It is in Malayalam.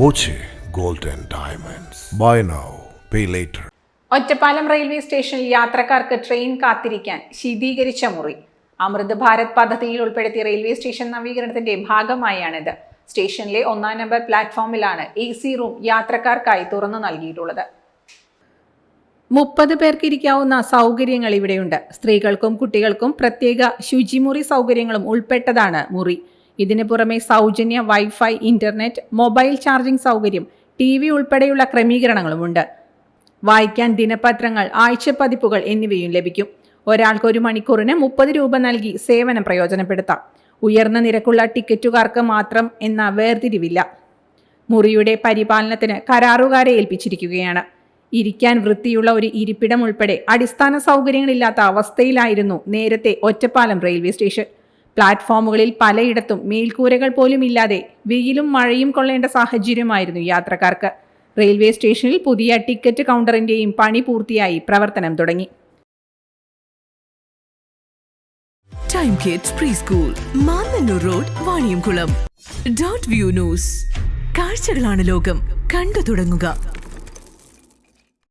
Boche gold diamonds. Buy now pay later. Ottapalam railway സ്റ്റേഷനിൽ യാത്രക്കാർക്ക് ട്രെയിൻ കാത്തിരിക്കാൻ ശീതീകരിച്ച മുറി. അമൃത് ഭാരത് പദ്ധതിയിൽ ഉൾപ്പെടുത്തിയ റെയിൽവേ സ്റ്റേഷൻ നവീകരണത്തിന്റെ ഭാഗമായാണിത്. സ്റ്റേഷനിലെ ഒന്നാം നമ്പർ പ്ലാറ്റ്ഫോമിലാണ് എ സി റൂം യാത്രക്കാർക്കായി തുറന്നു നൽകിയിട്ടുള്ളത്. മുപ്പത് പേർക്ക് ഇരിക്കാവുന്ന സൗകര്യങ്ങൾ ഇവിടെയുണ്ട്. സ്ത്രീകൾക്കും കുട്ടികൾക്കും പ്രത്യേക ശുചിമുറി സൗകര്യങ്ങളും ഉൾപ്പെട്ടതാണ് മുറി. ഇതിനു പുറമെ സൗജന്യ വൈഫൈ ഇന്റർനെറ്റ് മൊബൈൽ ചാർജിംഗ് സൗകര്യം ടി വി ഉൾപ്പെടെയുള്ള ക്രമീകരണങ്ങളുമുണ്ട്. വായിക്കാൻ ദിനപത്രങ്ങൾ ആഴ്ചപ്പതിപ്പുകൾ എന്നിവയും ലഭിക്കും. ഒരാൾക്ക് ഒരു മണിക്കൂറിന് മുപ്പത് രൂപ നൽകി സേവനം പ്രയോജനപ്പെടുത്താം. ഉയർന്ന നിരക്കുള്ള ടിക്കറ്റുകാർക്ക് മാത്രം എന്ന വേർതിരിവില്ല. മുറിയുടെ പരിപാലനത്തിന് കരാറുകാരെ ഏൽപ്പിച്ചിരിക്കുകയാണ്. ഇരിക്കാൻ വൃത്തിയുള്ള ഒരു ഇരിപ്പിടം ഉൾപ്പെടെ അടിസ്ഥാന സൗകര്യങ്ങളില്ലാത്ത അവസ്ഥയിലായിരുന്നു നേരത്തെ ഒറ്റപ്പാലം റെയിൽവേ സ്റ്റേഷൻ. പ്ലാറ്റ്ഫോമുകളിൽ പലയിടത്തും മേൽക്കൂരകൾ പോലും ഇല്ലാതെ വെയിലും മഴയും കൊള്ളേണ്ട സാഹചര്യമായിരുന്നു യാത്രക്കാർക്ക്. റെയിൽവേ സ്റ്റേഷനിൽ പുതിയ ടിക്കറ്റ് കൗണ്ടറിന്റെയും പണി പൂർത്തിയായി പ്രവർത്തനം തുടങ്ങി. Time kids pre school Mannannur road Vaniyamkulam dot view news കാഴ്ചകളാണ് ലോകം. കണ്ടു തുടങ്ങുക.